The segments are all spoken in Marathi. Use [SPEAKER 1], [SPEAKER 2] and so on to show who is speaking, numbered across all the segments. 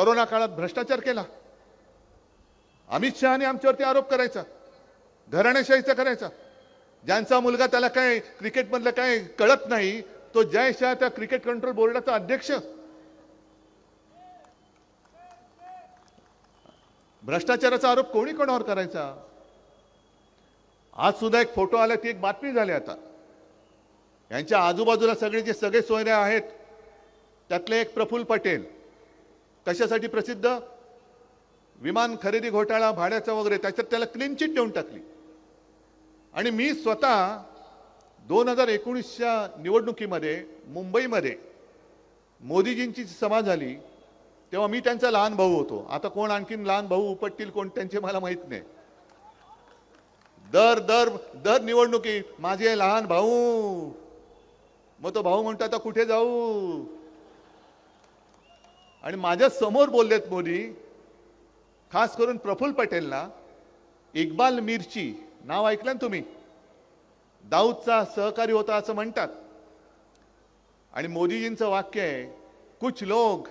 [SPEAKER 1] कोरोना काळात भ्रष्टाचार केला. अमित शहाने आमच्यावरती आरोप करायचा. घराणेशाहीचा करायचा. ज्यांचा मुलगा त्याला काय क्रिकेटमधलं काय कळत नाही तो जय शहा त्या क्रिकेट कंट्रोल बोर्डाचा अध्यक्ष. भ्रष्टाचाराचा आरोप कोणी कोणावर करायचा? आज सुद्धा एक फोटो आला ती एक बातमी झाली आता. यांच्या आजूबाजूला सगळे जे सगळे सोयरे आहेत त्यातले एक प्रफुल्ल पटेल. कशासाठी प्रसिद्ध? विमान खरेदी घोटाळा भाड्याचा वगैरे त्याच्यात त्याला क्लीन चिट देऊन टाकली. आणि मी स्वतः दोन हजार एकोणीसच्या निवडणुकीमध्ये मुंबईमध्ये मोदीजींची सभा झाली तेव्हा मी त्यांचा लहान भाऊ होतो. आता कोण आणखीन लहान भाऊ उपटतील कोण त्यांचे मला माहीत नाही. दर दर दर निवडणुकीत माझे लहान भाऊ. मग तो भाऊ म्हणतो आता कुठे जाऊ? आणि माझ्यासमोर बोललेत मोदी खास करून प्रफुल्ल पटेलला इक्बाल मिरची नाव ऐकलं ना तुम्ही? दाऊदचा सहकारी होता असं म्हणतात. आणि मोदीजींचं वाक्य आहे कुछ लोग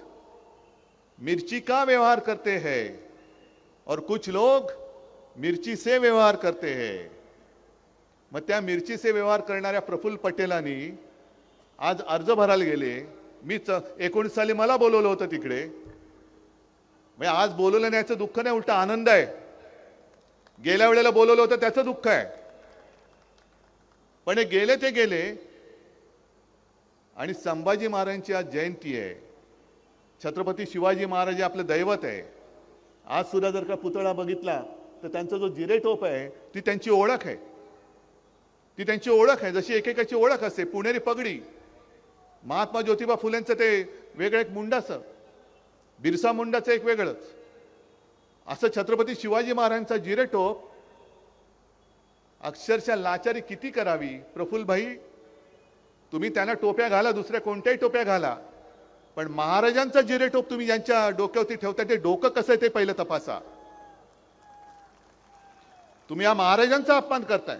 [SPEAKER 1] मिर्ची का व्यवहार करते है? और कुछ लोग मिरची से व्यवहार करते है. मग त्या मिरची से व्यवहार करणाऱ्या प्रफुल्ल पटेलांनी आज अर्ज भरायला गेले. मीच एकोणीस साली मला बोलवलं होतं तिकडे. म्हणजे आज बोलवलं नाही याचं दुःख नाही उलट आनंद आहे. गेल्या वेळेला बोलवलं होतं त्याचं दुःख आहे. पण हे गेले ते गेले. आणि संभाजी महाराजांची आज जयंती आहे. छत्रपती शिवाजी महाराज आपलं दैवत आहे. आज सुद्धा जर का पुतळा बघितला तर त्यांचा जो जिरे टोप आहे ती त्यांची ओळख आहे. ती त्यांची ओळख आहे. जशी एकेकाची ओळख असते पुणेरी पगडी. महात्मा ज्योतिबा फुलेंचं ते वेगळं एक मुंडाचं बिरसा मुंडाचं एक वेगळंच. असं छत्रपती शिवाजी महाराजांचा जिरेटोप अक्षरशः लाचारी किती करावी? प्रफुल्लभाई तुम्ही त्यांना टोप्या घाला दुसऱ्या कोणत्याही टोप्या घाला. पण महाराजांचा जिरेटोप तुम्ही ज्यांच्या डोक्यावरती ठेवता ते डोकं कसं आहे ते पहिलं तपासा. तुम्ही या महाराजांचा अपमान करताय.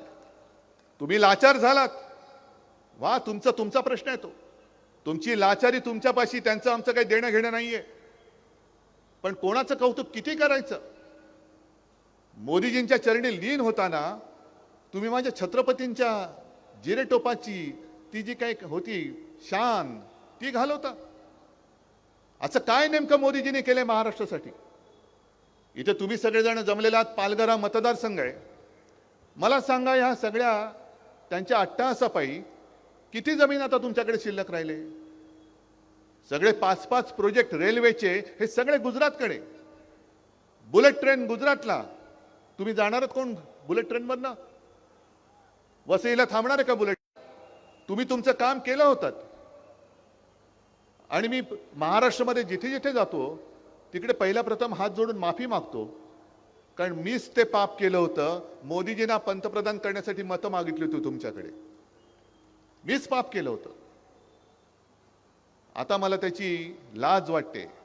[SPEAKER 1] तुम्ही लाचार झालात. वा तुमचा तुमचा प्रश्न आहे तो. तुमची लाचारी तुमच्यापाशी त्यांचं आमचं काही देणं घेणं नाहीये. पण कोणाचं कौतुक किती करायचं? मोदीजींच्या चरणी लीन होताना तुम्ही माझ्या छत्रपतींच्या जिरेटोपाची ती जी काही होती शान ती घालवता. असं काय नेमकं मोदीजींनी केलंय महाराष्ट्रासाठी? इथे तुम्ही सगळेजण जमलेला आहात पालघरा मतदारसंघ आहे. मला सांगा ह्या सगळ्या त्यांच्या अट्टहासापायी किती जमीन आता तुमच्याकडे शिल्लक राहिले? सगळे पाच पाच प्रोजेक्ट रेल्वेचे हे सगळे गुजरातकडे. बुलेट ट्रेन गुजरातला. तुम्ही जाणार कोण बुलेट ट्रेनमधनं? वसईला थांबणार आहे का बुलेट? तुम्ही तुमचं काम केलं होतं आणि मी महाराष्ट्रामध्ये जिथे जिथे जातो तिकडे पहिला प्रथम हात जोडून माफी मागतो. कारण मीच ते पाप केलं होतं. मोदीजींना पंतप्रधान करण्यासाठी मतं मागितली होती तुमच्याकडे. मीच पाप केलं होतं. आता मला त्याची लाज वाटते.